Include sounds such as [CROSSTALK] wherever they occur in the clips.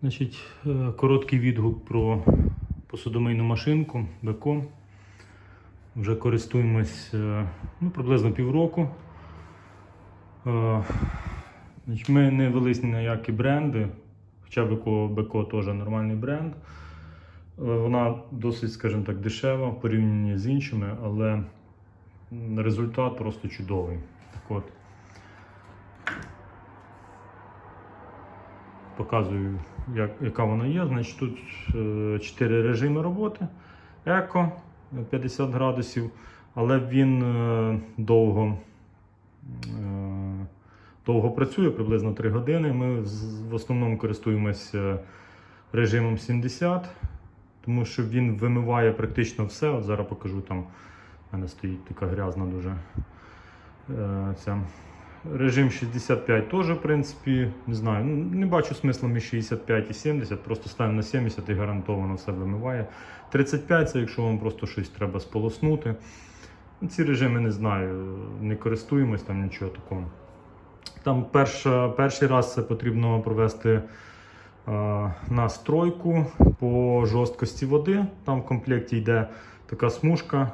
Значить, е, короткий відгук про посудомийну машинку Беко. Вже користуємось е, ну, приблизно півроку. Е, Значить, ми не велись ні на які бренди, хоча Беко, Беко теж нормальний бренд. Вона досить, скажімо так, дешева в порівнянні з іншими, але результат просто чудовий. Так от, показую, як, яка вона є. Значить, тут 4 режими роботи. Еко 50 градусів, але він е, довго, е, довго працює, приблизно 3 години. Ми в основному користуємося режимом 70, тому що він вимиває практично все. От зараз покажу там. У мене стоїть така грязна дуже е, ця. Режим 65 теж, в принципі, не знаю. ну, Не бачу смисла між 65 і 70, просто ставимо на 70 і гарантовано все вимиває. 35 це якщо вам просто щось треба сполоснути. Ну, Ці режими не знаю, не користуємось там нічого такого. Там перша, перший раз це потрібно провести е, настройку по жорсткості води. Там в комплекті йде така смужка.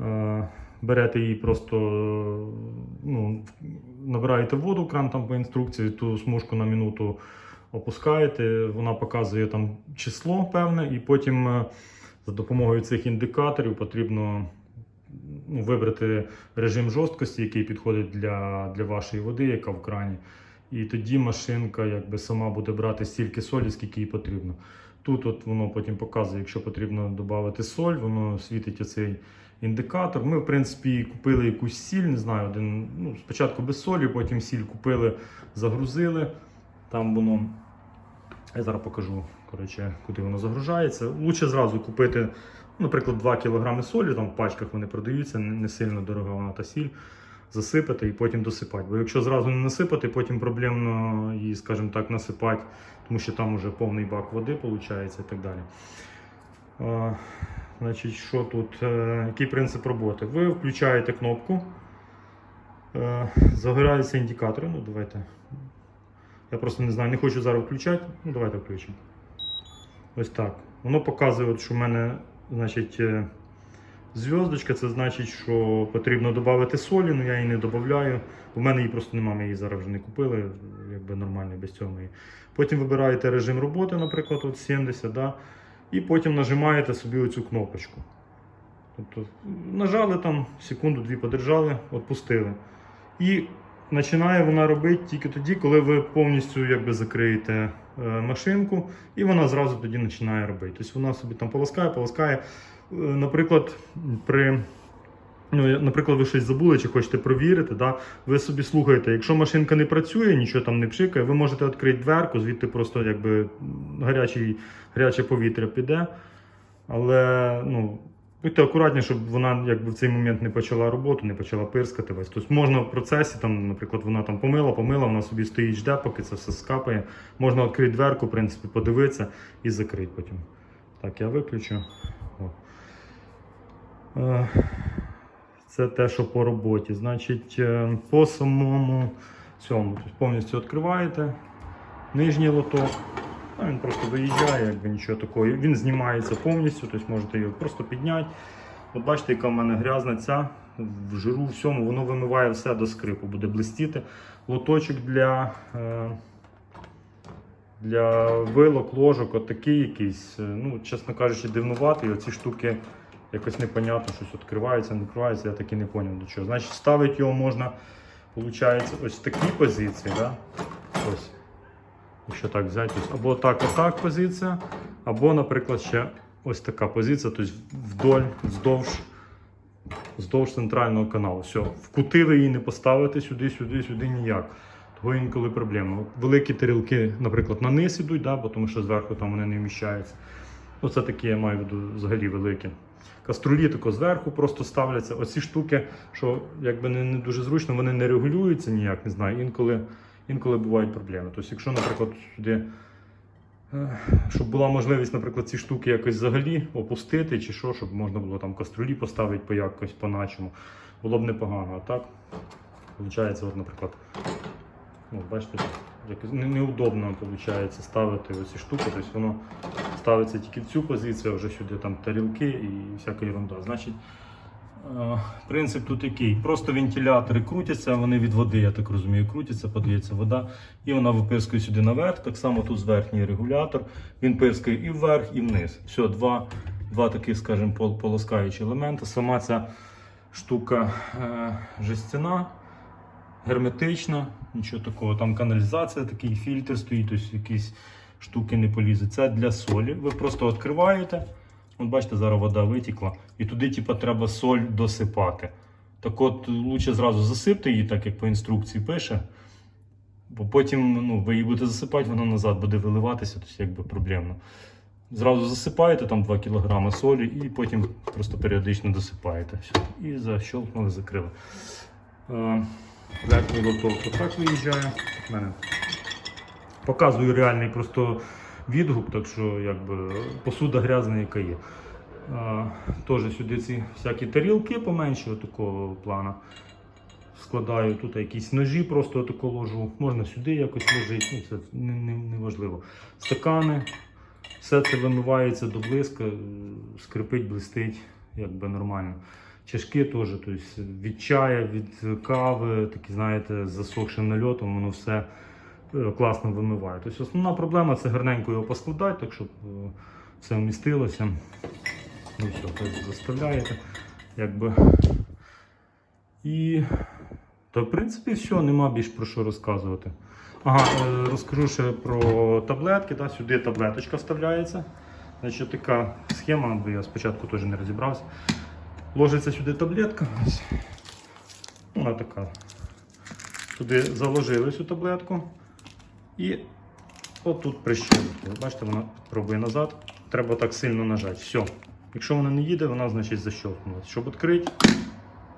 Е, берете її просто, ну, набираєте воду, кран там по інструкції, ту смужку на минуту опускаєте, вона показує там число певне, і потім е, за допомогою цих індикаторів потрібно ну, вибрати режим жорсткості, який підходить для, для вашої води, яка в крані. І тоді машинка якби сама буде брати стільки солі, скільки їй потрібно. Тут от воно потім показує, якщо потрібно додати соль, воно світить оцей індикатор. Ми, в принципі, купили якусь сіль, не знаю, один, ну, спочатку без солі, потім сіль купили, загрузили. Там воно. Я зараз покажу, коротше, куди воно загружається. Лучше зразу купити, наприклад, 2 кг солі, там в пачках вони продаються, не сильно дорога вона та сіль. Засипати і потім досипати. Бо якщо зразу не насипати, потім проблемно її, скажімо так, насипати, тому що там вже повний бак води виходить і так далі. Значить, що тут? Е, який принцип роботи? Ви включаєте кнопку, е, загораються індикатори. Ну, давайте. Я просто не знаю, не хочу зараз включати. Ну, давайте включимо. Ось так. Воно показує, що в мене значить, е, зв'язочка, це значить, що потрібно додати солі, але я її не додаю. У мене її просто немає, ми її зараз вже не купили, якби нормально без цього. Потім вибираєте режим роботи, наприклад, от 70, да? і потім нажимаєте собі оцю кнопочку. Тобто нажали там, секунду-дві подержали, відпустили. І починає вона робити тільки тоді, коли ви повністю якби, закриєте е, машинку, і вона зразу тоді починає робити. Тобто вона собі там полоскає, полоскає. Е, Наприклад, при Ну, наприклад, ви щось забули чи хочете провірити, да? ви собі слухаєте, якщо машинка не працює, нічого там не пшикає, ви можете відкрити дверку, звідти просто якби гарячий, гаряче повітря піде. Але ну, будьте акуратні, щоб вона якби в цей момент не почала роботу, не почала пирскати вас. Тобто можна в процесі, там, наприклад, вона там помила, помила, вона собі стоїть, жде, поки це все скапає. Можна відкрити дверку, в принципі, подивитися і закрити потім. Так, я виключу. Е, Це те, що по роботі. Значить, е, по самому цьому тобто повністю відкриваєте нижній лоток. А він просто виїжджає, якби нічого такого. Він знімається повністю, тобто можете його просто підняти. От бачите, яка в мене грязна ця в жиру, всьому, воно вимиває все до скрипу, буде блистіти. Лоточок для, е, для вилок, ложок, отакий якийсь, ну, чесно кажучи, дивнуватий. Оці штуки якось непонятно, щось відкривається, не відкривається, я так і не зрозумів до чого. Значить, ставити його можна, виходить, ось в такій позиції. Да? Ось. Якщо так взяти, або так, отак позиція, або, наприклад, ще ось така позиція, тобто вдоль, вздовж, вздовж центрального каналу. Все, в її не поставите сюди, сюди, сюди ніяк. Того інколи проблема. Великі тарілки, наприклад, на низ ідуть, да, бо тому що зверху там вони не вміщаються. Оце такі я маю в виду взагалі великі. Каструлі тако зверху просто ставляться. Оці штуки, що якби не, не дуже зручно, вони не регулюються ніяк, не знаю. Інколи, інколи бувають проблеми. Тобто, якщо, наприклад, сюди, е, щоб була можливість, наприклад, ці штуки якось взагалі опустити, чи що, щоб можна було там каструлі поставити по якось по-начому, було б непогано. А так, виходить, от, наприклад, от, бачите, неудобно виходить ставити оці штуки. Тобто воно ставиться тільки в цю позицію, а вже сюди там тарілки і всяка ерунда. Значить, е, принцип тут який. Просто вентилятори крутяться, вони від води, я так розумію, крутяться, подається вода, і вона випискує сюди наверх. Так само тут зверхній регулятор. Він пирскає і вверх, і вниз. Все, два, два таких, скажімо, полоскаючі елементи. Сама ця штука е, жестяна, герметична, нічого такого. Там каналізація, такий фільтр стоїть, тобто якісь штуки не полізуть. Це для солі. Ви просто відкриваєте. От бачите, зараз вода витікла, і туди, типу, треба соль досипати. Так от, лучше зразу засипте її, так як по інструкції пише. Бо потім ну, ви її будете засипати, вона назад буде виливатися, тобто якби проблемно. Зразу засипаєте там 2 кг солі і потім просто періодично досипаєте. Все. І защелкнули, закрили. Верхній лоток отак виїжджає. Мене показую реальний просто відгук, так що якби посуда грязна, яка є. Теж сюди ці всякі тарілки поменше такого плана. Складаю тут якісь ножі, просто тако ложу. Можна сюди якось ложити, ну, це не, не, не важливо. Стакани, все це вимивається до блиска, скрипить, блистить, якби нормально. Чашки теж, тобто від чая, від кави, такі, знаєте, засохшим нальотом, воно все е, класно вимиває. Тобто основна проблема це гарненько його поскладати, так щоб е, все вмістилося. Ну все, тобто заставляєте. Якби. І та в принципі все, нема більш про що розказувати. Ага, е, розкажу ще про таблетки. Да? Сюди таблеточка вставляється. Значить, така схема, бо я спочатку теж не розібрався. Ложиться сюди таблетка. Вона така. Туди заложили цю таблетку. І отут прищелкнули. Бачите, вона пробує назад. Треба так сильно нажати. Все. Якщо вона не їде, вона значить защелкнулася. Щоб відкрити,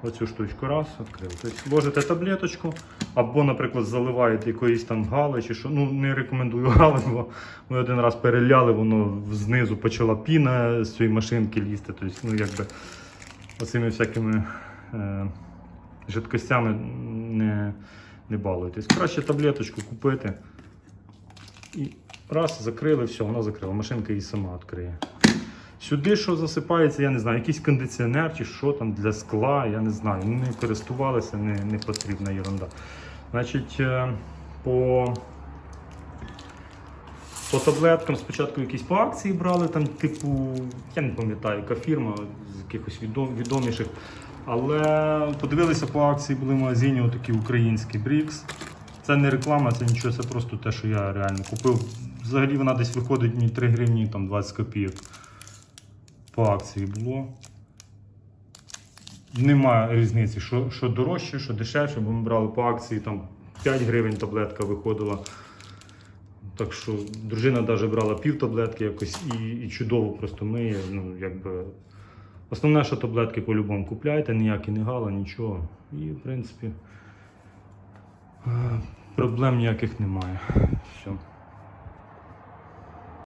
оцю штучку раз, відкрили. Тобто ложите таблеточку, або, наприклад, заливаєте якоїсь там гали чи що. Ну, не рекомендую [LAUGHS] гали, бо ми один раз переляли, воно знизу почала піна з цієї машинки лізти. Тобто, ну, якби оцими всякими е, жидкостями не, не балуйтесь. Краще таблеточку купити. І раз, закрили, все, вона закрила. Машинка її сама відкриє. Сюди що засипається, я не знаю, якийсь кондиціонер чи що там для скла, я не знаю. Не користувалися, не, не потрібна ерунда. Значить, е, по, по таблеткам спочатку якісь по акції брали, там, типу, я не пам'ятаю, яка фірма якихось відом, відоміших. Але подивилися по акції, були в магазині отакі українські Брікс. Це не реклама, це нічого, це просто те, що я реально купив. Взагалі вона десь виходить мені 3 гривні там 20 копійок. По акції було. Немає різниці, що, що дорожче, що дешевше, бо ми брали по акції там 5 гривень таблетка виходила. Так що дружина навіть брала пів таблетки якось і, і чудово просто миє. Ну, якби... Основне, що таблетки по-любому купляйте, ніякі не гала, нічого. І в принципі е, проблем ніяких немає. Все.